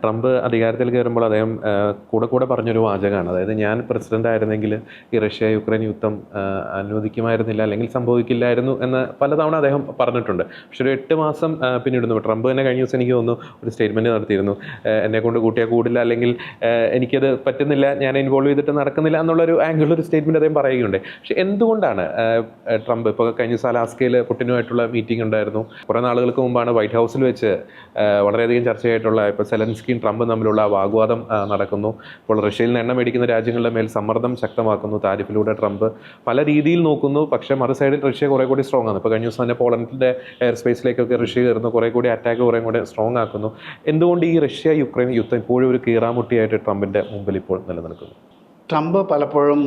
Trump അധികാരത്തിൽ കയറുമ്പോൾ അദ്ദേഹം കൂടെ കൂടെ പറഞ്ഞൊരു വാചകമാണ്. അതായത് ഞാൻ പ്രസിഡന്റ് ആയിരുന്നെങ്കിൽ ഈ റഷ്യ യുക്രൈൻ യുദ്ധം അനുവദിക്കുമായിരുന്നില്ല അല്ലെങ്കിൽ സംഭവിക്കില്ലായിരുന്നു എന്ന് പലതവണ അദ്ദേഹം പറഞ്ഞിട്ടുണ്ട്. പക്ഷെ ഒരു എട്ട് മാസം പിന്നിടുന്നു. ട്രംപ് തന്നെ കഴിഞ്ഞ ദിവസം എനിക്ക് തോന്നുന്നു ഒരു സ്റ്റേറ്റ്മെന്റ് നടത്തിയിരുന്നു. എന്നെ കൊണ്ട് കൂട്ടിയാൽ കൂടില്ല അല്ലെങ്കിൽ എനിക്കത് പറ്റുന്നില്ല ഞാൻ ഇൻവോൾവ് ചെയ്തിട്ട് നടക്കുന്നില്ല എന്നുള്ളൊരു ആംഗിളിൽ ഒരു സ്റ്റേറ്റ്മെന്റ് അദ്ദേഹം പറയുകയുണ്ട്. പക്ഷെ എന്തുകൊണ്ടാണ് ട്രംപ് ഇപ്പോൾ കഴിഞ്ഞ ദിവസം അലാസ്കയിൽ പുട്ടിനുമായിട്ടുള്ള മീറ്റിംഗ് ഉണ്ടായിരുന്നു. കുറേ നാളുകൾക്ക് മുമ്പാണ് വൈറ്റ് ഹൗസിൽ വെച്ച് വളരെയധികം ചർച്ചയായിട്ടുള്ള ഇപ്പോൾ സെലൻസ്കിയും ട്രംപും തമ്മിലുള്ള വാഗ്വാദം നടക്കുന്നു. ഇപ്പോൾ റഷ്യയിൽ നിന്ന് എണ്ണ മേടിക്കുന്ന രാജ്യങ്ങളുടെ മേൽ സമ്മർദ്ദം ശക്തമാക്കുന്നു. താരിഫിലൂടെ ട്രംപ് പല രീതിയിൽ നോക്കുന്നു. പക്ഷേ മറു സൈഡിൽ റഷ്യ കുറേ കൂടി സ്ട്രോങ് ആണ്. ഇപ്പോൾ കഴിഞ്ഞ ദിവസം തന്നെ പോളണ്ടിന്റെ എയർ സ്പേസിലേക്കൊക്കെ റഷ്യ കയറുന്നു. കുറേ കൂടി അറ്റാക്ക് കുറേ കൂടി സ്ട്രോങ് ആക്കുന്നു. എന്തുകൊണ്ട് ഈ റഷ്യ യുക്രൈൻ യുദ്ധം ഇപ്പോഴും ഒരു കീറാമുട്ടിയായിട്ട് ട്രംപിന്റെ മുമ്പിൽ ഇപ്പോൾ നിലനിൽക്കുന്നു? ട്രംപ് പലപ്പോഴും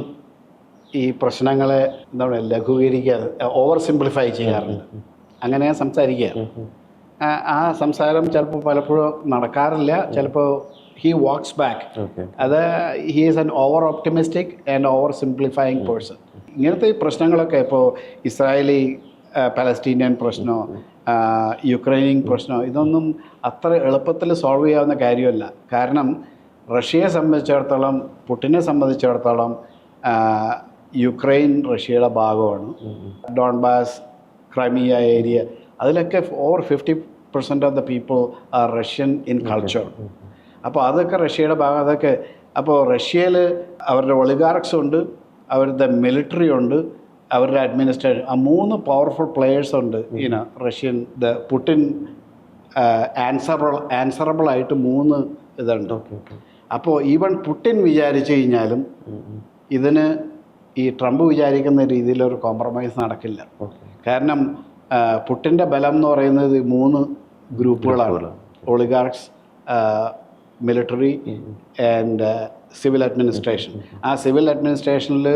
ഈ പ്രശ്നങ്ങളെ എന്താ പറയുക ലഘൂകരിക്കാതെ ഓവർ സിംപ്ലിഫൈ ചെയ്യാറുണ്ട്. അങ്ങനെ സംസാരിക്കുക. ആ- സംസാരം ചിലപ്പോൾ പലപ്പോഴും നടക്കാറില്ല. ചിലപ്പോൾ ഹി വാക്സ് ബാക്ക് അത് he is an over optimistic and over simplifying person ഇങ്ങനത്തെ പ്രശ്നങ്ങളൊക്കെ ഇപ്പോൾ ഇസ്രായേലി പലസ്റ്റീനിയൻ പലസ്തീനിയൻ പ്രശ്നമോ യുക്രൈനിയൻ പ്രശ്നമോ ഇതൊന്നും അത്ര എളുപ്പത്തിൽ സോൾവ് ചെയ്യാവുന്ന കാര്യമല്ല. കാരണം റഷ്യയെ സംബന്ധിച്ചിടത്തോളം പുട്ടിനെ സംബന്ധിച്ചിടത്തോളം യുക്രൈൻ റഷ്യയുടെ ഭാഗമാണ്. ഡോൺബാസ് ക്രൈമിയ ഏരിയ അതിലൊക്കെ over fifty percent of the people are Russian in culture അപ്പോൾ അതൊക്കെ റഷ്യയുടെ ഭാഗം അതൊക്കെ അപ്പോൾ റഷ്യയിൽ അവരുടെ ഒളിഗാർക്സ് ഉണ്ട് അവരുടെ മിലിറ്ററി ഉണ്ട് അവരുടെ അഡ്മിനിസ്ട്രേഷൻ ആ മൂന്ന് പവർഫുൾ പ്ലെയേഴ്സ് ഉണ്ട് in a Russian the Putin answerable answerable ആയിട്ട് മൂന്ന് ഇതുണ്ട്. അപ്പോൾ ഈവൻ പുട്ടിൻ വിചാരിച്ചു കഴിഞ്ഞാലും ഇതിന് ഈ ട്രംപ് വിചാരിക്കുന്ന രീതിയിലൊരു കോംപ്രമൈസ് നടക്കില്ല. കാരണം പുട്ടിന്റെ ബലം എന്ന് പറയുന്നത് മൂന്ന് ഗ്രൂപ്പുകളാണ്. Oligarchs military and civil administration. ആ സിവിൽ അഡ്മിനിസ്ട്രേഷനിൽ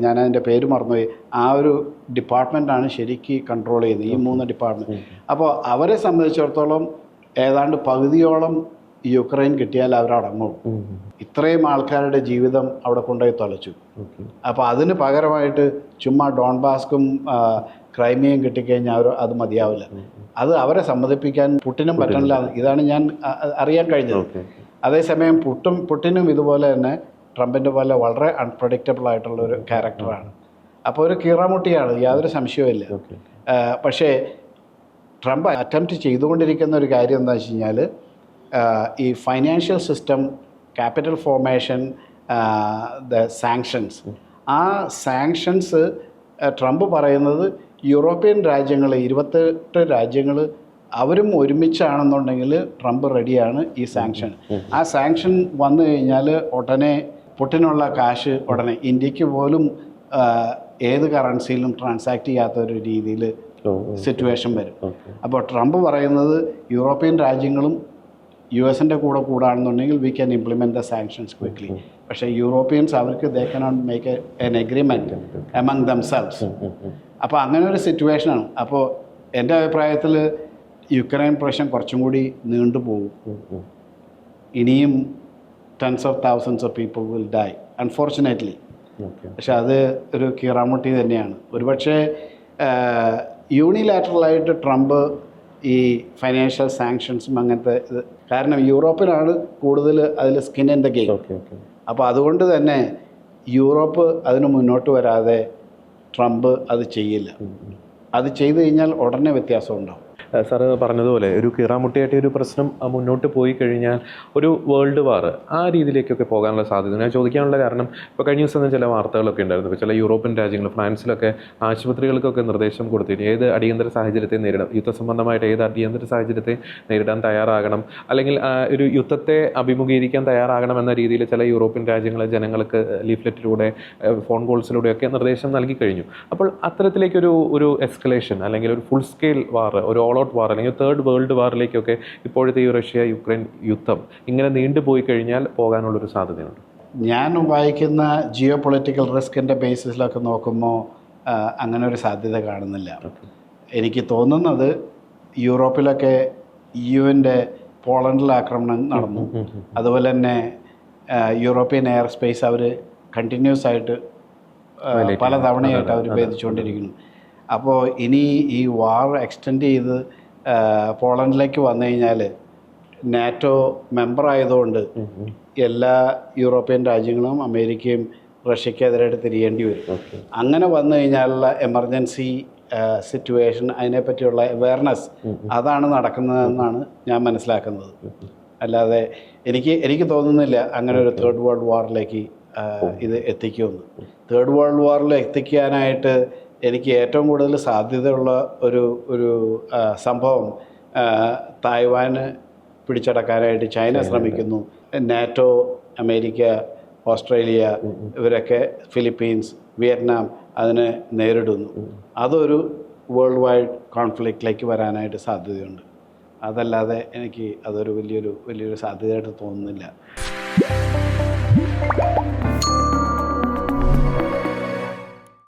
ഞാൻ അതിന്റെ പേര് മറന്നുപോയി. ആ ഒരു ഡിപ്പാർട്ട്മെന്റാണ് ശരിക്ക് കൺട്രോൾ ചെയ്യുന്നത് ഈ മൂന്ന് ഡിപ്പാർട്ട്മെന്റ് അപ്പോൾ അവരെ സംബന്ധിച്ചിടത്തോളം ഏതാണ്ട് പകുതിയോളം യുക്രൈൻ കിട്ടിയാൽ അവരടങ്ങും ഇത്രയും ആൾക്കാരുടെ ജീവിതം അവിടെ കൊണ്ടുപോയി തൊലച്ചു. ഓക്കെ. അപ്പോൾ അതിന് പകരമായിട്ട് ചുമ്മാ ഡോൺബാസ്കും ആ, ക്രൈമിയയും കിട്ടിക്കഴിഞ്ഞാൽ അവർ അത് മതിയാവില്ല. അത് അവരെ സമ്മതിപ്പിക്കാൻ പുട്ടിനും പറ്റണില്ല. ഇതാണ് ഞാൻ അറിയാൻ കഴിഞ്ഞത്. അതേസമയം പുട്ടും പുട്ടിനും ഇതുപോലെ തന്നെ ട്രംപിന്റെ പോലെ വളരെ അൺപ്രഡിക്റ്റബിൾ ആയിട്ടുള്ള ഒരു ക്യാരക്ടറാണ് അപ്പോൾ ഒരു കീറാമുട്ടിയാണ് യാതൊരു സംശയവുമില്ല പക്ഷേ ട്രംപ് അറ്റംപ്റ്റ് ചെയ്തുകൊണ്ടിരിക്കുന്ന ഒരു കാര്യം എന്താ വെച്ച് കഴിഞ്ഞാൽ ഈ financial system capital formation the sanctions ആ സാങ്ഷൻസ് ട്രംപ് പറയുന്നത് യൂറോപ്യൻ രാജ്യങ്ങൾ ഇരുപത്തെട്ട് രാജ്യങ്ങൾ അവരും ഒരുമിച്ചാണെന്നുണ്ടെങ്കിൽ ട്രംപ് റെഡിയാണ് ഈ സാങ്ഷൻ. ആ സാങ്ഷൻ വന്നു കഴിഞ്ഞാൽ ഉടനെ പുട്ടിനുള്ള കാശ് ഉടനെ ഇന്ത്യയ്ക്ക് പോലും ഏത് കറൻസിയിലും ട്രാൻസാക്ട് ചെയ്യാത്ത ഒരു രീതിയിൽ സിറ്റുവേഷൻ വരും. അപ്പോൾ ട്രംപ് പറയുന്നത് യൂറോപ്യൻ രാജ്യങ്ങളും യു എസിന്റെ കൂടെ കൂടാണെന്നുണ്ടെങ്കിൽ we can implement the sanctions quickly പക്ഷേ യൂറോപ്യൻസ് അവർക്ക് they cannot make an agreement among themselves അപ്പോൾ അങ്ങനെ ഒരു സിറ്റുവേഷനാണ് അപ്പോൾ എന്റെ അഭിപ്രായത്തിൽ യുക്രൈൻ പ്രശ്നം കുറച്ചും കൂടി നീണ്ടുപോകും ഇനിയും tens of thousands of people will die unfortunately പക്ഷെ അത് ഒരു കീറാമുട്ടി തന്നെയാണ്. ഒരുപക്ഷെ യൂണിലാറ്ററലായിട്ട് ട്രംപ് ഈ ഫൈനാൻഷ്യൽ സാങ്ഷൻസും അങ്ങനത്തെ ഇത് കാരണം യൂറോപ്പിലാണ് കൂടുതൽ അതിൽ സ്കിൻ ഇൻ ദ ഗെയിം അപ്പോൾ അതുകൊണ്ട് തന്നെ യൂറോപ്പ് അതിന് മുന്നോട്ട് വരാതെ ട്രംപ് അത് ചെയ്യില്ല. അത് ചെയ്തു കഴിഞ്ഞാൽ ഉടനെ വ്യത്യാസം ഉണ്ടാവും സാറ് പറഞ്ഞതുപോലെ ഒരു കീറാമുട്ടിയായിട്ട് ഒരു പ്രശ്നം മുന്നോട്ട് പോയി കഴിഞ്ഞാൽ ഒരു വേൾഡ് വാർ ആ രീതിയിലേക്കൊക്കെ പോകാനുള്ള സാധ്യത. ഞാൻ ചോദിക്കാനുള്ള കാരണം ഇപ്പോൾ കഴിഞ്ഞ ദിവസം തന്നെ ചില വാർത്തകളൊക്കെ ഉണ്ടായിരുന്നു. ചില യൂറോപ്യൻ രാജ്യങ്ങൾ ഫ്രാൻസിലൊക്കെ ആശുപത്രികൾക്കൊക്കെ നിർദ്ദേശം കൊടുത്തിട്ട് ഏത് അടിയന്തര സാഹചര്യത്തെ നേരിടാം? യുദ്ധസംബന്ധമായിട്ട് ഏത് അടിയന്തര സാഹചര്യത്തെ നേരിടാൻ തയ്യാറാകണം? അല്ലെങ്കിൽ ഒരു യുദ്ധത്തെ അഭിമുഖീകരിക്കാൻ തയ്യാറാകണം എന്ന രീതിയിൽ ചില യൂറോപ്യൻ രാജ്യങ്ങളെ ജനങ്ങൾക്ക് ലീഫ്ലെറ്റിലൂടെ ഫോൺ കോൾസിലൂടെയൊക്കെ നിർദ്ദേശം നൽകി കഴിഞ്ഞു. അപ്പോൾ അത്തരത്തിലേക്കൊരു ഒരു എസ്കലേഷൻ അല്ലെങ്കിൽ ഒരു ഫുൾ സ്കെയിൽ വാർ ഒരു ഓൾ ഔട്ട് വാർ അല്ലെങ്കിൽ തേർഡ് വേൾഡ് വാറിലേക്കൊക്കെ ഇപ്പോഴത്തെ ഈ റഷ്യ യുക്രൈൻ യുദ്ധം ഇങ്ങനെ നീണ്ടുപോയി കഴിഞ്ഞാൽ പോകാനുള്ളൊരു സാധ്യതയുണ്ട്. ഞാൻ വായിക്കുന്ന ജിയോ പൊളിറ്റിക്കൽ റിസ്കിന്റെ ബേസിസിലൊക്കെ നോക്കുമ്പോൾ അങ്ങനെ ഒരു സാധ്യത കാണുന്നില്ല. എനിക്ക് തോന്നുന്നത് യൂറോപ്പിലൊക്കെ യുവിന്റെ പോളണ്ടിൽ ആക്രമണം നടന്നു. അതുപോലെ തന്നെ യൂറോപ്യൻ എയർ സ്പേസ് അവർ കണ്ടിന്യൂസ് ആയിട്ട് പല തവണയായിട്ട് അവർ ഭേദിച്ചുകൊണ്ടിരിക്കുന്നു. അപ്പോൾ ഇനി ഈ വാർ എക്സ്റ്റെൻഡ് ചെയ്ത് പോളണ്ടിലേക്ക് വന്നു കഴിഞ്ഞാൽ നാറ്റോ മെമ്പർ ആയതുകൊണ്ട് എല്ലാ യൂറോപ്യൻ രാജ്യങ്ങളും അമേരിക്കയും റഷ്യക്കെതിരായിട്ട് തിരിയേണ്ടി വരും. അങ്ങനെ വന്നു കഴിഞ്ഞാലുള്ള എമർജൻസി സിറ്റുവേഷൻ അതിനെപ്പറ്റിയുള്ള അവയർനെസ് അതാണ് നടക്കുന്നതെന്നാണ് ഞാൻ മനസ്സിലാക്കുന്നത്. അല്ലാതെ എനിക്ക് എനിക്ക് തോന്നുന്നില്ല അങ്ങനെ ഒരു തേർഡ് വേൾഡ് വാറിലേക്ക് ഇത് എത്തിക്കുമെന്ന്. തേർഡ് വേൾഡ് വാറിൽ എത്തിക്കാനായിട്ട് എനിക്ക് ഏറ്റവും കൂടുതൽ സാധ്യതയുള്ള ഒരു ഒരു സംഭവം തായ്വാന് പിടിച്ചടക്കാനായിട്ട് ചൈന ശ്രമിക്കുന്നു. നാറ്റോ അമേരിക്ക ഓസ്ട്രേലിയ ഇവരൊക്കെ ഫിലിപ്പീൻസ് വിയറ്റ്നാം അതിനെ നേരിടുന്നു. അതൊരു വേൾഡ് വൈഡ് കോൺഫ്ലിക്റ്റിലേക്ക് വരാനായിട്ട് സാധ്യതയുണ്ട്. അതല്ലാതെ എനിക്ക് അതൊരു വലിയൊരു വലിയൊരു സാധ്യതയായിട്ട് തോന്നുന്നില്ല.